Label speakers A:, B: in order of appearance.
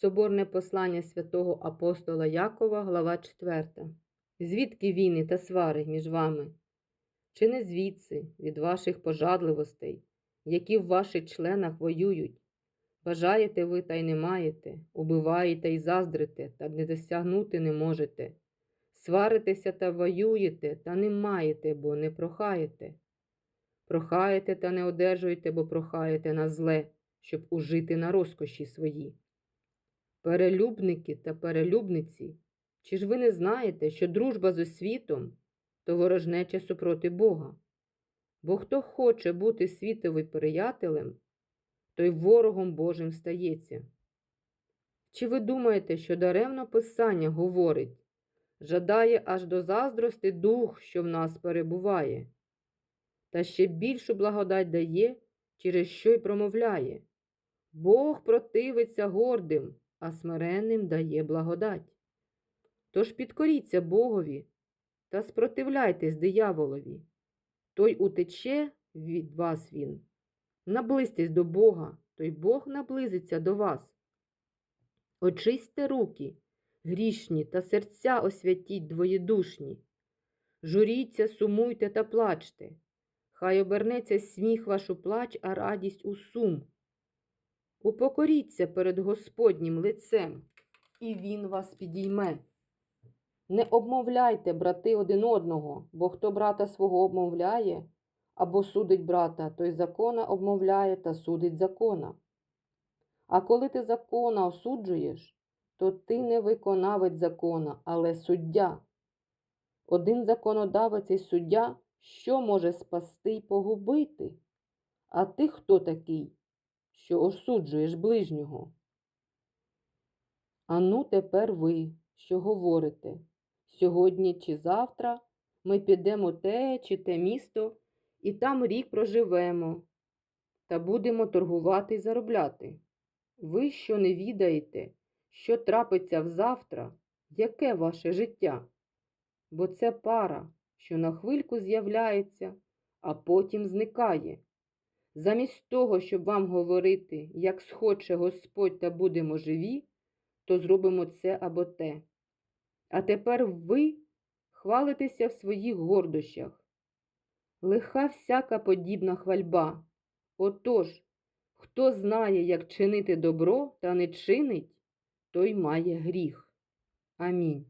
A: Соборне послання святого апостола Якова, глава 4. Звідки війни та свари між вами? Чи не звідси, від ваших пожадливостей, які в ваших членах воюють? Бажаєте ви та й не маєте, убиваєте й заздрите, та не досягнути не можете. Сваритеся та воюєте, та не маєте, бо не прохаєте. Прохаєте та не одержуєте, бо прохаєте на зле, щоб ужити на розкоші свої. Перелюбники та перелюбниці, чи ж ви не знаєте, що дружба з освітом то ворожнеча супроти Бога? Бо хто хоче бути світовий приятелем, той ворогом Божим стається. Чи ви думаєте, що даремно Писання говорить, жадає аж до заздрости дух, що в нас перебуває, та ще більшу благодать дає, через що й промовляє. Бог противиться гордим, а смиренним дає благодать. Тож підкоріться Богові та спротивляйтесь дияволові, той утече від вас він. Наблизьтесь до Бога, той Бог наблизиться до вас. Очистьте руки, грішні та серця освятіть двоєдушні. Журіться, сумуйте та плачте. Хай обернеться сміх ваш у плач, а радість у сум. Упокоріться перед Господнім лицем, і Він вас підійме. Не обмовляйте, брати, один одного, бо хто брата свого обмовляє або судить брата, той закона обмовляє та судить закона. А коли ти закона осуджуєш, то ти не виконавець закона, але суддя. Один законодавець і суддя, що може спасти й погубити? А ти хто такий, що осуджуєш ближнього? Ану тепер ви, що говорите, сьогодні чи завтра ми підемо те чи те місто, і там рік проживемо, та будемо торгувати й заробляти. Ви що не відаєте, що трапиться взавтра, яке ваше життя? Бо це пара, що на хвильку з'являється, а потім зникає. Замість того, щоб вам говорити, як схоче Господь та будемо живі, то зробимо це або те. А тепер ви хвалитеся в своїх гордощах. Лиха всяка подібна хвальба. Отож, хто знає, як чинити добро та не чинить, той має гріх. Амінь.